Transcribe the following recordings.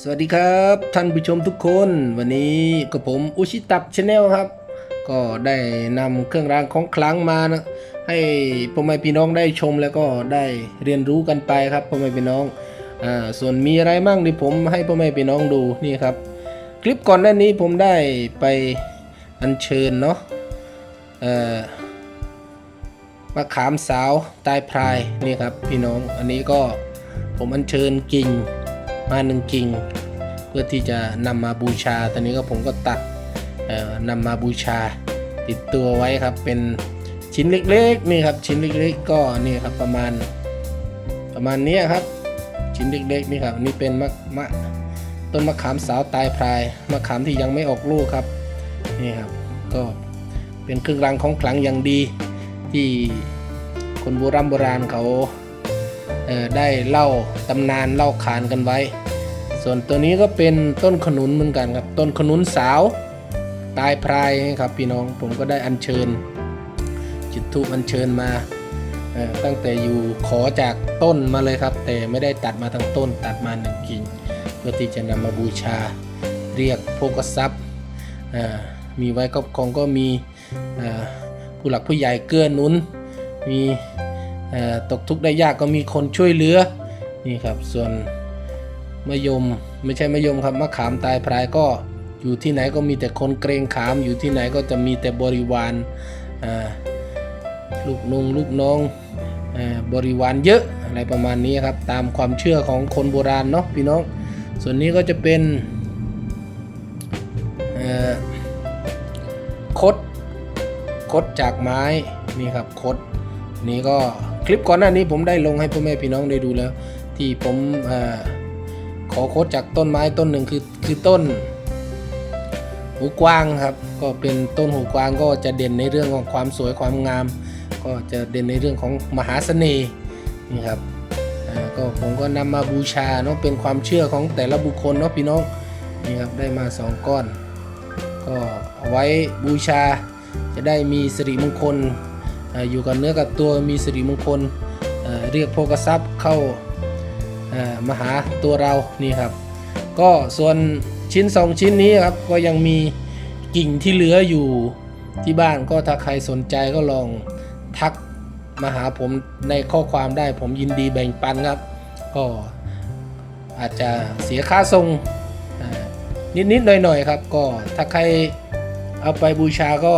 สวัสดีครับท่านผู้ชมทุกคนวันนี้กับผมอุชิตับชาแนลครับ ก็ได้นำเครื่องรางของขลังมานะให้พ่อแม่พี่น้องได้ชมแล้วก็ได้เรียนรู้กันไปครับพ่อแม่พี่น้องอ่าส่วนมีอะไรมั่งที่ผมให้พ่อแม่พี่น้องดูนี่ครับ คลิปก่อนหน้านี้ผมได้ไปอัญเชิญเนาะเอ่อมะขามสาวตายพรายนี่ครับพี่น้องอันนี้ก็ผมอัญเชิญกิ่ง มาหนึ่งกิ่ง เพื่อที่จะนำมาบูชา ตอนนี้ก็ผมก็ตัดเอ่อนำมาบูชาติดตัวไว้ครับ เป็นชิ้นเล็กๆนี่ครับชิ้นเล็กๆก็นี่ครับประมาณประมาณนี้ครับ ชิ้นเล็กๆนี่ครับนี่เป็นมะมะต้นมะขามสาวตายพรายมะขามที่ยังไม่ออกลูกครับนี่ครับก็เป็นเครื่องรางของขลังอย่างดีที่คนโบราณโบราณเขา ได้เล่าตำนานเล่าขานกันไว้ ส่วนตัวนี้ก็เป็นต้นขนุนเหมือนกันครับ ต้นขนุนสาวตายพรายครับพี่น้องผมก็ได้อัญเชิญ จุดธูปอัญเชิญมาตั้งแต่อยู่ขอจากต้นมาเลยครับ แต่ไม่ได้ตัดมาทั้งต้นตัดมาหนึ่งกิ่งเพื่อที่จะนำมาบูชาเรียกโภกทรัพย์มีไว้ครอบครองก็มีผู้หลักผู้ใหญ่เกื้อหนุน มี ตกทุกข์ได้ยากก็มีคนช่วยเหลือนี่ครับ ส่วนมะยมไม่ใช่มะยมครับมะขามตายพรายก็อยู่ที่ไหนก็มีแต่คนเกรงขามอยู่ที่ไหนก็จะมีแต่บริวารลูกนงลูกน้องอบริวารเยอะอะไรประมาณนี้ครับ ตามความเชื่อของคนโบราณเนาะพี่น้อง ส่วนนี้ก็จะเป็นคดคดจากไม้นี่ครับคด นี่ก็คลิปก่อนหน้านี้ผมได้ลงให้พ่อแม่พี่น้องได้ดูแล้ว ที่ผมอขอโค้ดจากต้นไม้ต้นหนึ่งคือคือต้น หูกวางครับ ก็เป็นต้นหูกวางก็จะเด่นในเรื่องของความสวยความงาม ก็จะเด่นในเรื่องของมหาเสน่ห์นี่ครับก็ผมก็นำมาบูชาเนาะเป็นความเชื่อของแต่ละบุคคลเนาะพี่น้องนี่ครับได้มาสองก้อน ก็เอาไว้บูชาจะได้มีสิริมงคล อยู่กับเนื้อกับตัวมีสิริมงคลเรียกโภกทรัพย์เข้ามาหาตัวเรานี่ครับ ก็ส่วนชิ้นสองชิ้นนี้ครับก็ยังมีกิ่งที่เหลืออยู่ที่บ้านก็ถ้าใครสนใจก็ลองทักมาหาผมในข้อความได้ผมยินดีแบ่งปันครับ ก็อาจจะเสียค่าส่งนิด ๆ หน่อย ๆ ครับ ก็ถ้าใครเอาไปบูชาก็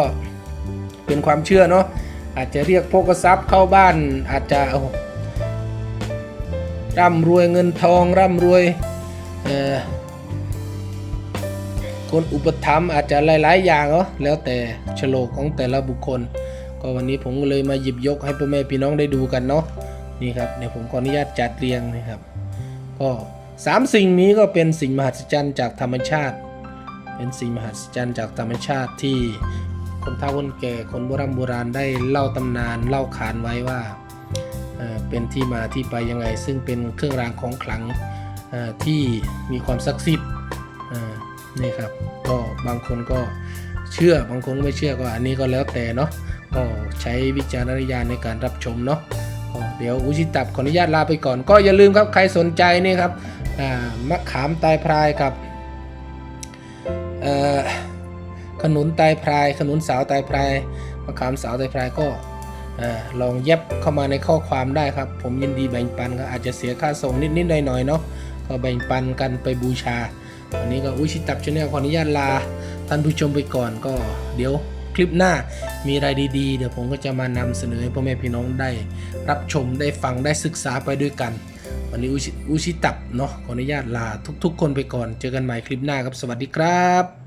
เป็นความเชื่อเนาะ อาจจะเรียกโภกทรัพย์เข้าบ้าน อาจจะโอ้โหร่ำรวยเงินทองร่ำรวยคนอุปถัมภ์อาจจะหลาย ๆ อย่างเนาะแล้วแต่โลกของแต่ละบุคคล ก็วันนี้ผมก็เลยมาหยิบยกให้พ่อแม่พี่น้องได้ดูกันเนาะนี่ครับเดี๋ยวผมขออนุญาตจัดเรียงนะครับก็สามสิ่งนี้ก็เป็นสิ่งมหัศจรรย์จากธรรมชาติ เป็นสิ่งมหัศจรรย์จากธรรมชาติที่ คนเฒ่าคนแก่คนโบราณโบราณได้เล่าตำนานเล่าขานไว้ว่าเเป็นที่มาที่ไปยังไง ซึ่งเป็นเครื่องรางของขลังที่มีความศักดิ์สิทธิ์นี่ครับก็บางคนก็เชื่อบางคนไม่เชื่อก็อันนี้ก็แล้วแต่เนาะก็ใช้วิจารณญาณในการรับชมเนาะเดี๋ยวอุชิตับขออนุญาตลาไปก่อน ก็อย่าลืมครับใครสนใจนี่ครับมะขามตายพรายครับเอ่อ ขนุนตายพราย ขนุนสาวตายพรายมะขามสาวตายพรายก็ลองเย็บเข้ามาในข้อความได้ครับ ผมยินดีแบ่งปันก็อาจจะเสียค่าส่งนิดๆหน่อยๆเนาะก็แบ่งปันกันไปบูชาวันนี้ก็อุยชิตับชาแนลขออนุญาตลาท่านผู้ชมไปก่อนก็เดี๋ยวคลิปหน้ามีอะไรดีๆ เดี๋ยวผมก็จะมานำเสนอให้พ่อแม่พี่น้องได้รับชมได้ฟังได้ศึกษาไปด้วยกัน วันนี้อุชิอุชิตับเนาะขออนุญาตลาทุก ๆ คนไปก่อน เจอกันใหม่คลิปหน้าครับ สวัสดีครับ